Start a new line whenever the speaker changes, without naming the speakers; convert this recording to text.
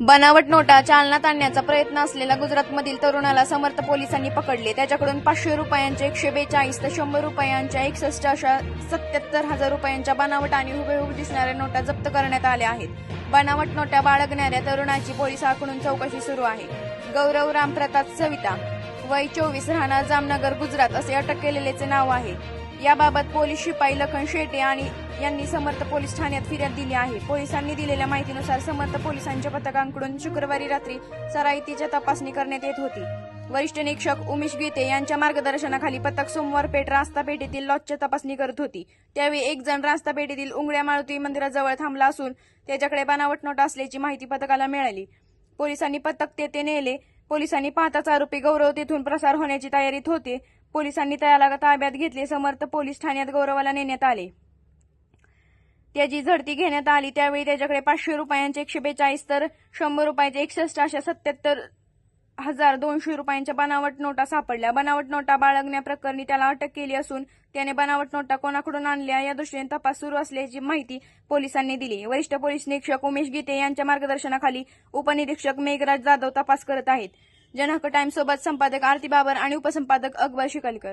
बनावट नोटा चालनात आणण्याचा प्रयत्न असलेल्या गुजरातमधील तरुणाला समर्थ पोलिसांनी पकडले. त्याच्याकडून पाचशे रुपयांच्या एकशे बेचाळीस तर शंभर रुपयांच्या एकसष्ट अशा सत्याहत्तर हजार रुपयांच्या बनावट आणि हुबेहूब दिसणाऱ्या नोटा जप्त करण्यात आल्या आहेत. बनावट नोटा बाळगणाऱ्या तरुणाची पोलिसांकडून चौकशी सुरू आहे. गौरव रामप्रताप सविता वय चोवीस राहणार जामनगर गुजरात असे अटक केलेल्याचे नाव आहे. याबाबत पोलीस शिपाई लखन शेटे आणि यांनी समर्थ पोलीस ठाण्यात फिर्याद दिली आहे. पोलिसांनी दिलेल्या माहितीनुसार समर्थ पोलिसांच्या पथकांकडून शुक्रवारी रात्री सराईतीच्या तपासणी करण्यात येत होती. वरिष्ठ निरीक्षक उमेश गीते यांच्या मार्गदर्शनाखाली पथक सोमवार पेठ रास्ता पेठेतील लॉजच्या तपासणी करत होती. त्यावेळी एक जण रास्ता पेठेतील उंगड्या मारुती मंदिराजवळ थांबला असून त्याच्याकडे बनावट नोट असल्याची माहिती पथकाला मिळाली. पोलिसांनी पथक तेथे नेले. पोलिसांनी पाहताच आरोपी गौरव तेथून प्रसार होण्याची तयारीत होते. पोलिसांनी त्याला ताब्यात घेतले. समर्थ पोलीस ठाण्यात गौरवाला नेण्यात आले. त्याची झडती घेण्यात आली. त्यावेळी त्याच्याकडे पाचशे रुपयांचे एकशे बेचाळीस तर शंभर रुपयाचे एकसष्ट अशा सत्याहत्तर हजार दोनशे रुपयांच्या बनावट नोटा सापडल्या. बनावट नोटा बाळगण्याप्रकरणी त्याला अटक केली असून त्याने बनावट नोटा कोणाकडून आणल्या या दृष्टीने तपास सुरू असल्याची माहिती पोलिसांनी दिली. वरिष्ठ पोलीस निरीक्षक उमेश गीते यांच्या मार्गदर्शनाखाली उपनिरीक्षक मेघराज जाधव तपास करत आहेत. जनहक्क टाइम्स सोबत संपादक आरती बाबर आणि उपसंपादक अकबर शिकलकर.